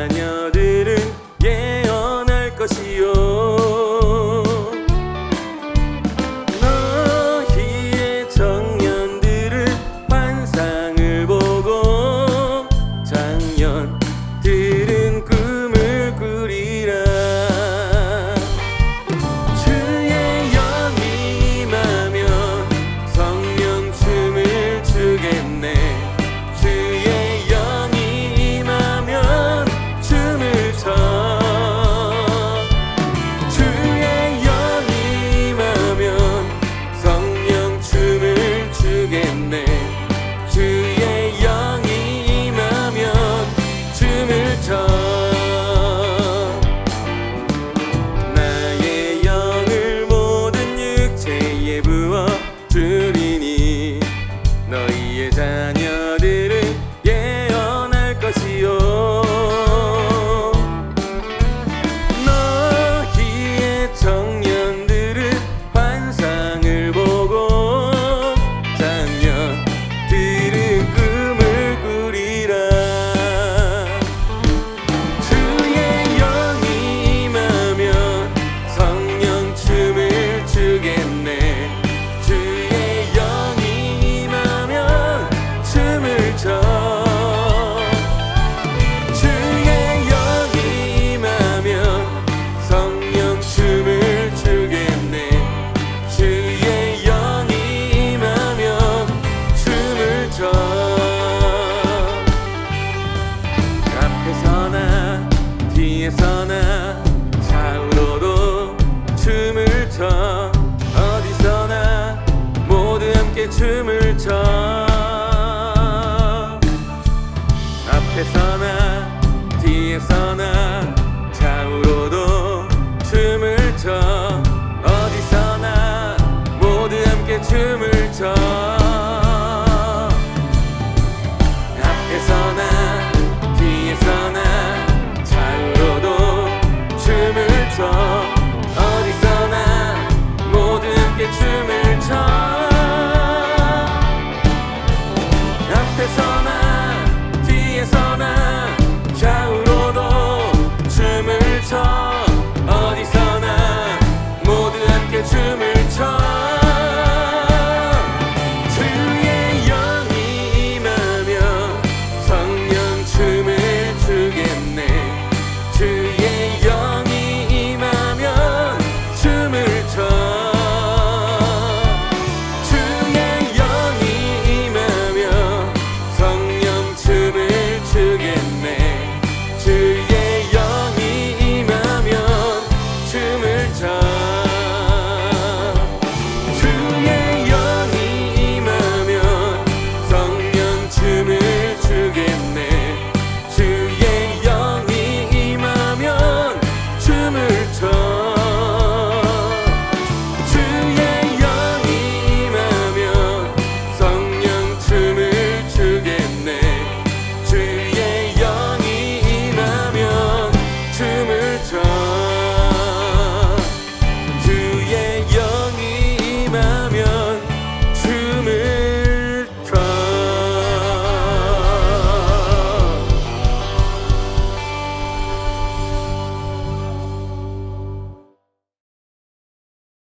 Hanya меня не 어디에서나 좌우로도 춤을 춰. 어디서나 모두 함께 춤을 춰. 앞에서나 뒤에서나 좌우로도 춤을 춰. 어디서나 모두 함께 춤을 to